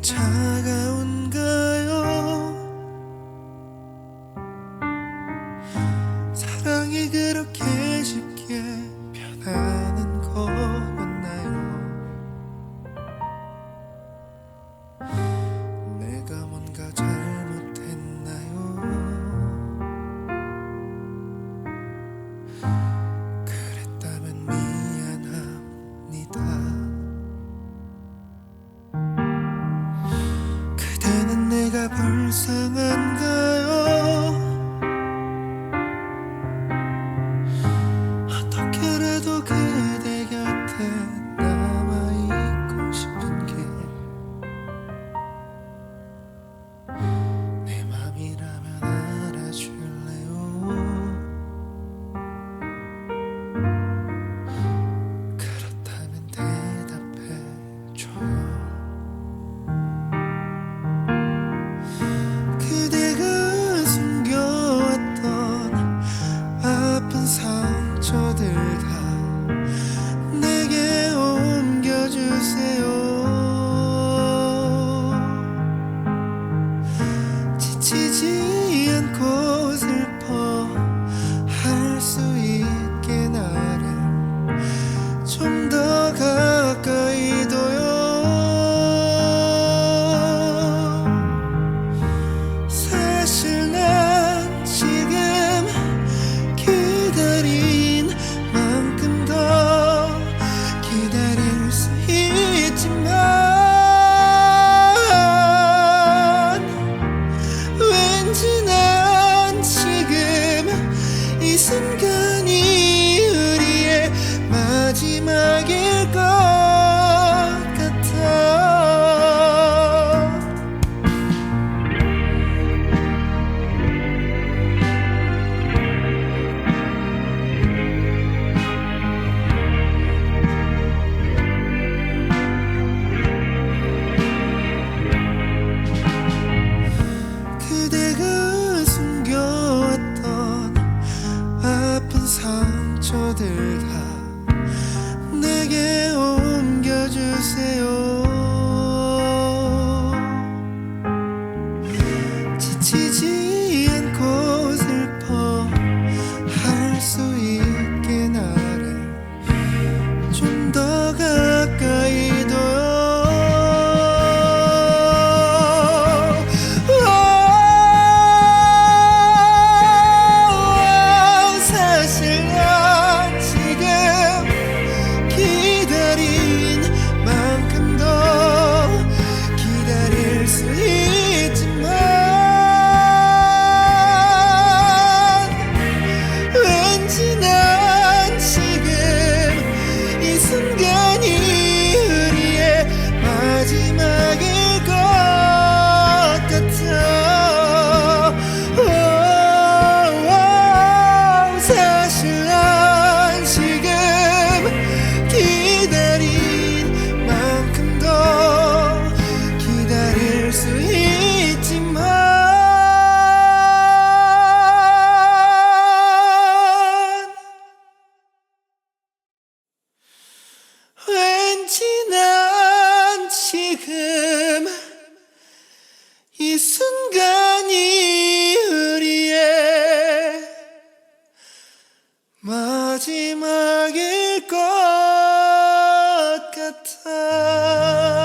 차가운가요? 사랑이 그렇게 쉽게 변하 届く 지치지 않고 슬퍼할 수 있게 나를 좀더 상처들 yatar